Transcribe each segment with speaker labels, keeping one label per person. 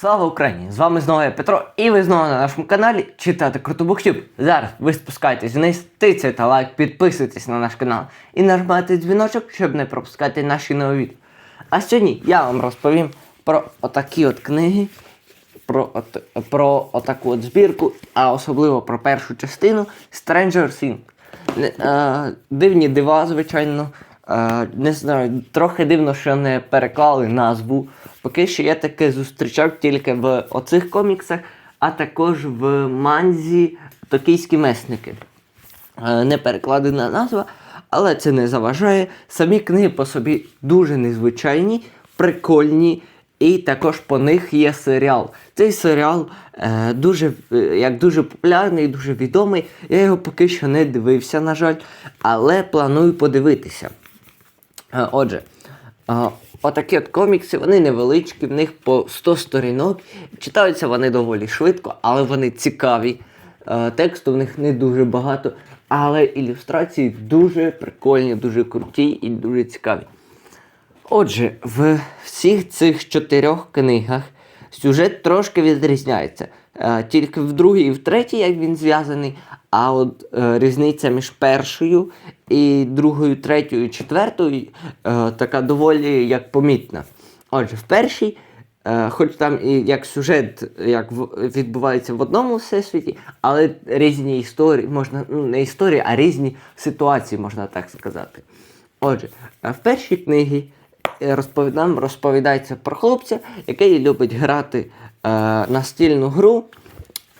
Speaker 1: Слава Україні! З вами знову я Петро, і ви знову на нашому каналі читати Крутобуктюб. Зараз ви спускаєтесь вниз, тицяйте лайк, підписуйтесь на наш канал і нажимайте дзвіночок, щоб не пропускати наші нові відео. А сьогодні я вам розповім про отакі от книги, про, от, про отаку от збірку, а особливо про першу частину Stranger Things. Е, Дивні дива, звичайно. Не знаю, трохи дивно, що не переклали назву. Поки що я таке зустрічав тільки в оцих коміксах, а також в манзі Токійські месники. Е, Не перекладена назва, але це не заважає. Самі книги по собі дуже незвичайні, прикольні. І також по них є серіал. Цей серіал е, дуже, е, як дуже популярний, дуже відомий. Я його поки що не дивився, на жаль, але планую подивитися. Е, Отже, е, отакі от комікси, вони невеличкі, в них по 100 сторінок. Читаються вони доволі швидко, але вони цікаві. Е, Тексту в них не дуже багато, але ілюстрації дуже прикольні, дуже круті і дуже цікаві. Отже, в всіх цих чотирьох книгах сюжет трошки відрізняється. Е, Тільки в другій і в третій, як він зв'язаний, а от е, різниця між першою і другою, третьою, четвертою е, така доволі як помітна. Отже, в першій, хоч там і як сюжет як відбувається в одному всесвіті, але різні історії, можна, ну не історії, а різні ситуації, можна так сказати. Отже, в першій книгі розповід- нам розповідається про хлопця, який любить грати е, настільну гру,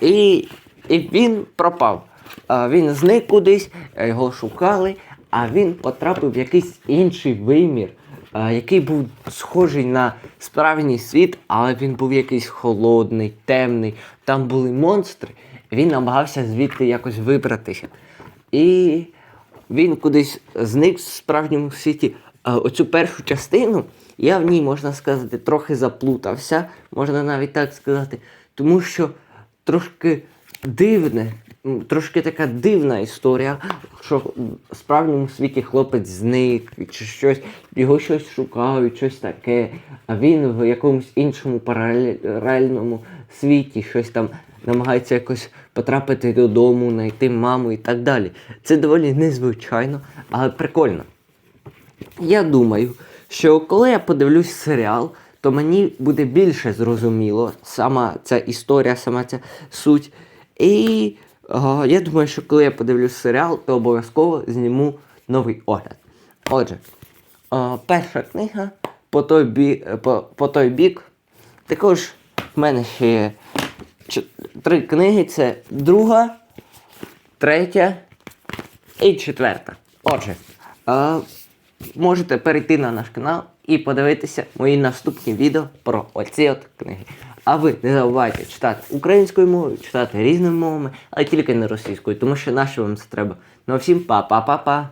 Speaker 1: і, і він пропав. Е, він зник кудись, е, його шукали, а він потрапив в якийсь інший вимір, е, який був схожий на справжній світ, але він був якийсь холодний, темний. Там були монстри. Він намагався звідти якось вибратися. І він кудись зник в справжньому світі. Оцю першу частину я в ній, можна сказати, трохи заплутався, можна навіть так сказати, тому що трошки дивне, трошки така дивна історія, що в справжньому світі хлопець зник, чи щось, його щось шукають, щось таке, а він в якомусь іншому паралельному світі щось там намагається якось потрапити додому, знайти маму і так далі. Це доволі незвичайно, але прикольно. Я думаю, що коли я подивлюсь серіал, то мені буде більше зрозуміло сама ця історія, сама ця суть. І е, я думаю, що коли я подивлюсь серіал, то обов'язково зніму новий огляд. Отже, е, перша книга по той, бі, по, по той бік. Також в мене ще є три книги: це друга, третя і четверта. Отже, е, можете перейти на наш канал і подивитися мої наступні відео про оці от книги. А ви не забувайте читати українською мовою, читати різними мовами, але тільки не російською, тому що наше вам це треба. Ну всім па-па-па-па.